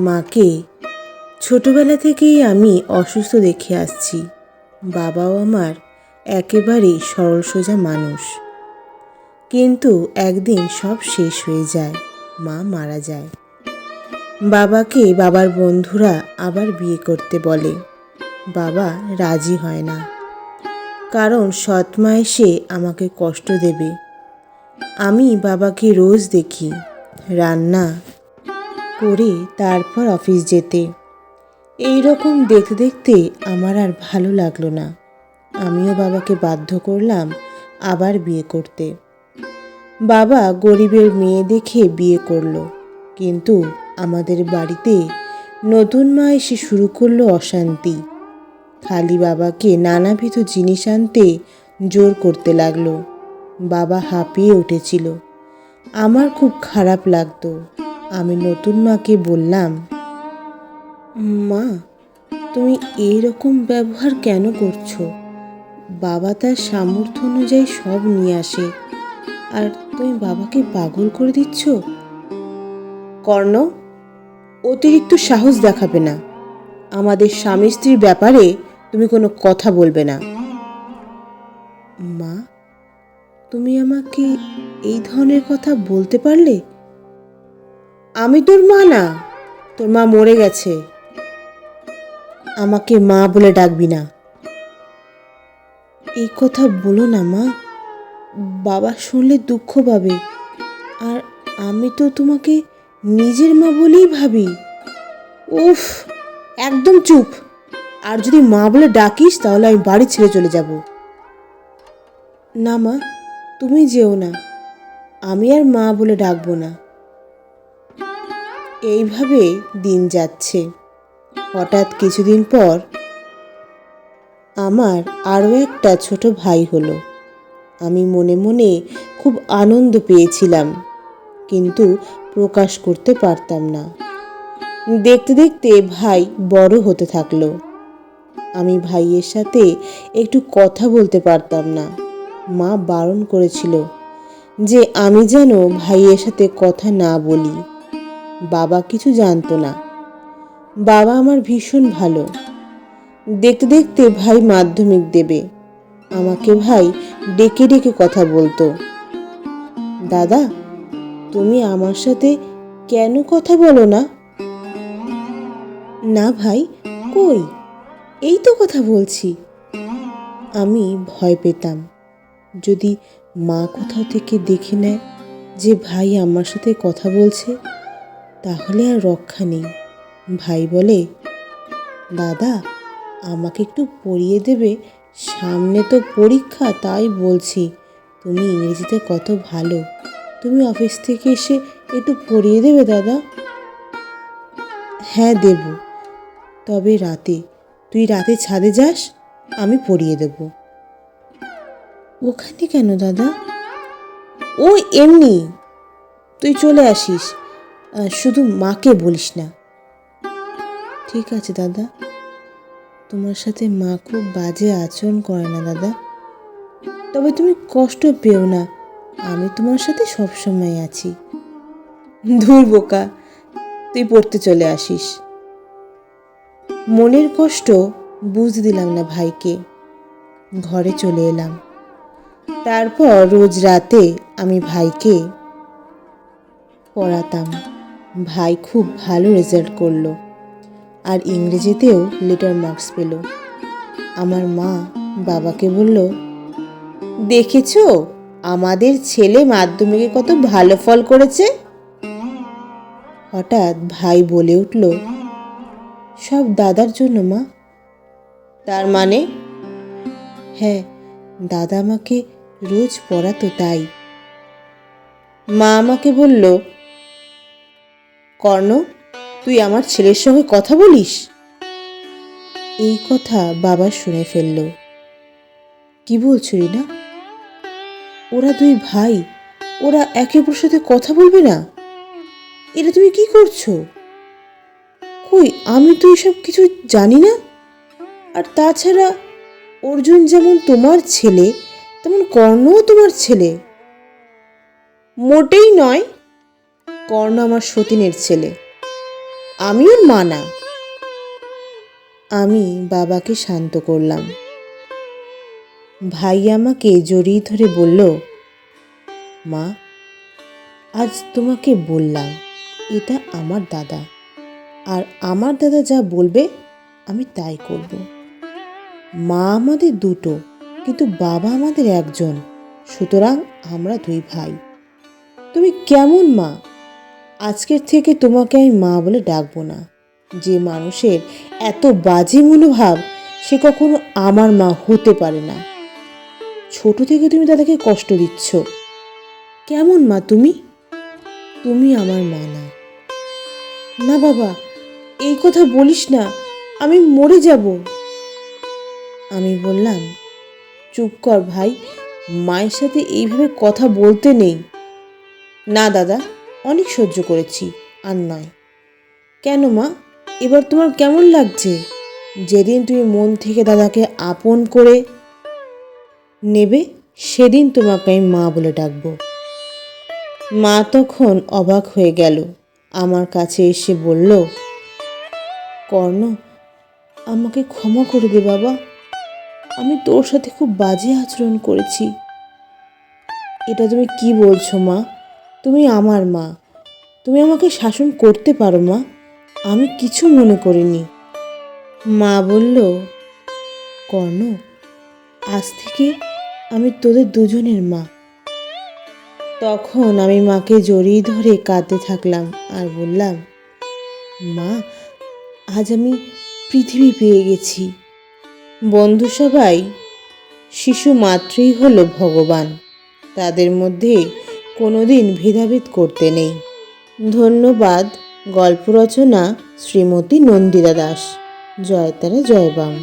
মাকে। ছোটবেলা থেকেই আমি অসুস্থ দেখে আসছি। বাবাও আমার একেবারেই সরল সোজা মানুষ। কিন্তু একদিন সব শেষ হয়ে যায়, মা মারা যায়। বাবাকে বাবার বন্ধুরা আবার বিয়ে করতে বলে। বাবা রাজি হয় না। কারণ সৎমা এসে আমাকে কষ্ট দেবে। আমি বাবাকে রোজ দেখি। রান্না করে তারপর অফিস যেতে। এই রকম দেখতে দেখতে আমার আর ভালো লাগল না। আমিও বাবাকে বাধ্য করলাম আবার বিয়ে করতে। বাবা গরিবের মেয়ে দেখে বিয়ে করল, কিন্তু আমাদের বাড়িতে নতুন মা এসে শুরু করল অশান্তি। খালি বাবাকে নানাবিধ জিনিস আনতে জোর করতে লাগল। বাবা হাঁপিয়ে উঠেছিল। আমার খুব খারাপ লাগতো। আমি নতুন মাকে বললাম, মা, তুমি এই রকম ব্যবহার কেন করছ? বাবা তার সামর্থ্য অনুযায়ী সব নিয়ে আসে। আর তুমি বাবাকে পাগল করে দিচ্ছ? কর্ণ, অতিরিক্ত সাহস দেখাবে না। আমাদের স্বামী স্ত্রীর ব্যাপারে তুমি কোনো কথা বলবে না। মা, তুমি আমাকে এই ধরনের কথা বলতে পারলে? আমি তোর মা না। তোর মা মরে গেছে। আমাকে মা বলে ডাকবি না। এই কথা বলো না মা। বাবা শুনলে দুঃখ পাবে। আর আমি তো তোমাকে নিজের মা বলেই ভাবি। উফ, একদম চুপ। আর যদি মা বলে ডাকিস, তাহলে আমি বাড়ি ছেড়ে চলে যাব। না মা, তুমি যেও না। আমি আর মা বলে ডাকবো না। এইভাবে দিন যাচ্ছে। হঠাৎ কিছুদিন পর আমার আরও একটা ছোট ভাই হলো। আমি মনে মনে খুব আনন্দ পেয়েছিলাম, কিন্তু প্রকাশ করতে পারতাম না। দেখতে দেখতে ভাই বড় হতে থাকল। আমি ভাইয়ের সাথে একটু কথা বলতে পারতাম না। মা বারণ করেছিল যে আমি যেন ভাইয়ের সাথে কথা না বলি। বাবা কিছু জানতো না। বাবা আমার ভীষণ ভালো। দেখতে দেখতে ভাই মাধ্যমিক দেবে। আমাকে ভাই ডেকে ডেকে কথা বলতো। দাদা, তুমি আমার সাথে কেন কথা বলো না? না ভাই, কই? এই তো কথা বলছি। আমি ভয় পেতাম। যদি মা কোথাও থেকে দেখে নেয় যে ভাই আমার সাথে কথা বলছে তাহলে আর রক্ষা নেই। ভাই বলে, দাদা, আমাকে একটু পড়িয়ে দেবে। সামনে তো পরীক্ষা, তাই বলছি। তুমি ইংরেজিতে কত ভালো। তুমি অফিস থেকে এসে একটু পড়িয়ে দেবে, দাদা? হ্যাঁ দেব। তবে রাতে, তুই রাতে ছাদে যাস, আমি পড়িয়ে দেব। ওখানে কেন, দাদা? ও, এমনি। তুই চলে আসিস। শুধু মাকে বলিস না। ঠিক আছে দাদা। তোমার সাথে মা খুব বাজে আচরণ করে না দাদা। তবে তুমি কষ্ট পেও না। আমি তোমার সাথে সবসময় আছি। ধুর বোকা, তুই পড়তে চলে আসিস। মনের কষ্ট বুঝতে দিলাম না ভাইকে। ঘরে চলে এলাম। তারপর রোজ রাতে আমি ভাইকে পড়াতাম। ভাই খুব ভালো রেজাল্ট করল। আর ইংরেজিতেও লেটার মার্কস পেল। আমার মা বাবাকে বলল, দেখেছ? আমাদের ছেলে মাধ্যমিকে কত ভালো ফল করেছে? হঠাৎ ভাই বলে উঠল, সব দাদার জন্য, মা। তার মানে? হ্যাঁ দাদা আমাকে রোজ পড়াতো তাই। মা আমাকে বলল কর্ণ, তুই আমার ছেলের সঙ্গে কথা বলিস? এই কথা বাবা শুনে ফেলল। কি বলছো রিনা? ওরা দুই ভাই, ওরা একে অপরের সাথে কথা বলবে না? এটা তুমি কি করছ? কই, আমি তো এসব কিছু জানি না? আর তাছাড়া অর্জুন যেমন তোমার ছেলে, তেমন কর্ণও তোমার ছেলে। মোটেই নয় কর্ণ আমার সতীনের ছেলে। আমি ওর মা না। আমি বাবাকে শান্ত করলাম। ভাই আমাকে জড়িয়ে ধরে বলল, মা, আজ তোমাকে বললাম, এটা আমার দাদা। আর আমার দাদা যা বলবে, আমি তাই করব। মা আমাদের দুটো, কিন্তু বাবা আমাদের একজন। সুতরাং আমরা দুই ভাই। তুমি কেমন মা? আজকের থেকে তোমাকে আমি মা বলে ডাকবো না। যে মানুষের এত বাজে মনোভাব, সে কখনো আমার মা হতে পারে না। ছোট থেকে তুমি দাদাকে কষ্ট দিচ্ছ। কেমন মা তুমি? তুমি আমার মা না। না বাবা, এই কথা বলিস না, আমি মরে যাব। আমি বললাম, চুপ কর ভাই, মায়ের সাথে এইভাবে কথা বলতে নেই। না দাদা। অনেক সহ্য করেছি, আর নয় কেন মা? এবার তোমার কেমন লাগছে? যেদিন তুমি মন থেকে দাদাকে আপন করে নেবে, সেদিন তোমাকে আমি মা বলে ডাকবো। মা তখন অবাক হয়ে গেল। আমার কাছে এসে বলল, কর্ণ, আমাকে ক্ষমা করে দে বাবা। আমি তোর সাথে খুব বাজে আচরণ করেছি। এটা তুমি কি বলছো মা? তুমি আমার মা। তুমি আমাকে শাসন করতে পারো মা। আমি কিছু মনে করিনি। মা বলল, কর্ণ, আজ থেকে আমি তোদের দুজনের মা। তখন আমি মাকে জড়িয়ে ধরে কাঁদতে থাকলাম আর বললাম, মা, আজ আমি পৃথিবী পেয়ে গেছি। বন্ধু সবাই, শিশু মাত্রই হলো ভগবান। তাদের মধ্যে কোনোদিন ভেদাভেদ করতে নেই। ধন্যবাদ গল্প রচনা শ্রীমতী নন্দিতা দাস। জয়তারা জয়বাম